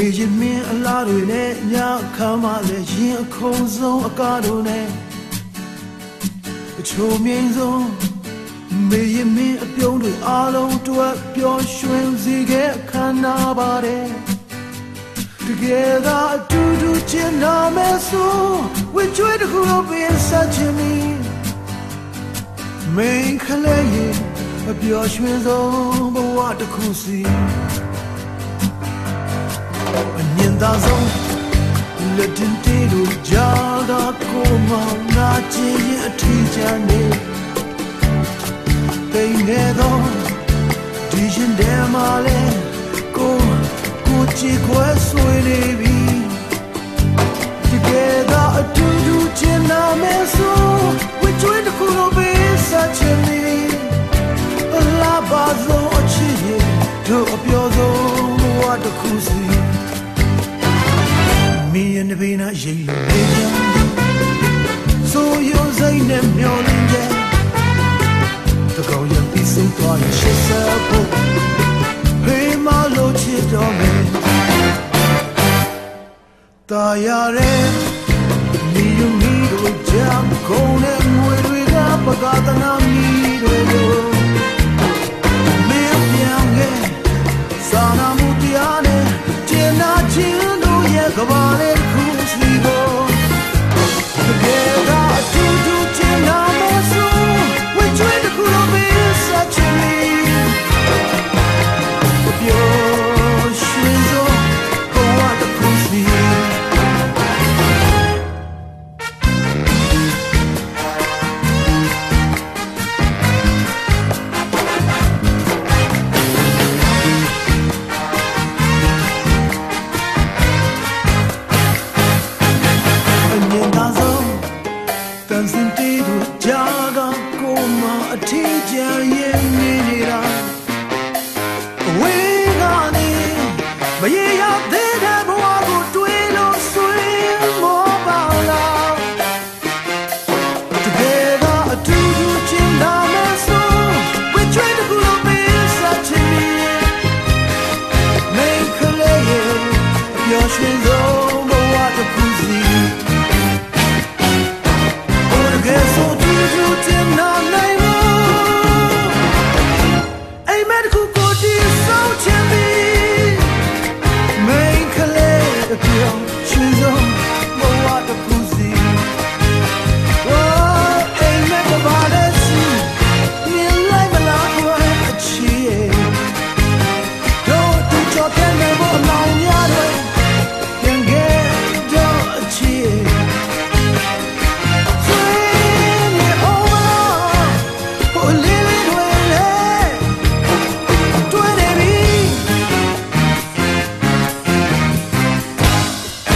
ဝေတဲ့မေရင်မင်းအလားတွေနဲ့ညခမ်းမလဲရင်အခုံဆုံးအကားတို့နဲ့အချိုမြင့်ဆုံးမေရင်မင်းအပြုံးတွေအားလုံးတွက်ပျော်ရွှင်စေခဲ့အခမ်းနားပါတယ်တကယ်သာအတူတူချင်နာမယ်ဆိုဝစ်ကျွေးတခုတော့ပြင်ဆက်ချင်မီမင်းခလေးရင်အပျော်ရွှင်ဆုံးဘဝတစ်ခုစီအမြင် သာဆုံးလက်တင်တီလို့ကြားတာကိုမောင်နာချင်ရင်အထီးချမ်းနေတိမ်နေတော့ဒီရှင်တဲမှာလဲကိုကိုချီခွဲဆွေနေပြီ Together a do do china me so we join the cool be such a me a la ba zo a chi ye do a pyo zo wa de ku si me and the bina ye le ya so yo zai ne myo lin ye to go yan pi sing twa ye shi sa po hey ma lo chi do me ตายาเรมีอยู่มีတို့ကြံကုန်တဲ့ငွေတွေကပကားတနာမီတွေ တို့ စင်တီတို့ကြာကကိုမအထင်ကြံရဲ့နေနေတာအဝေးကနေမရေရသေးတဲ့ဘဝကိုတွေးလို့ဆွေးမောပါလားတကယ်ကအတူတူချင်လာမယ်ဆို we try to go on being such a me make clear ပြောရှင်ဆုံးဘဝတစ်ခုစီ you did not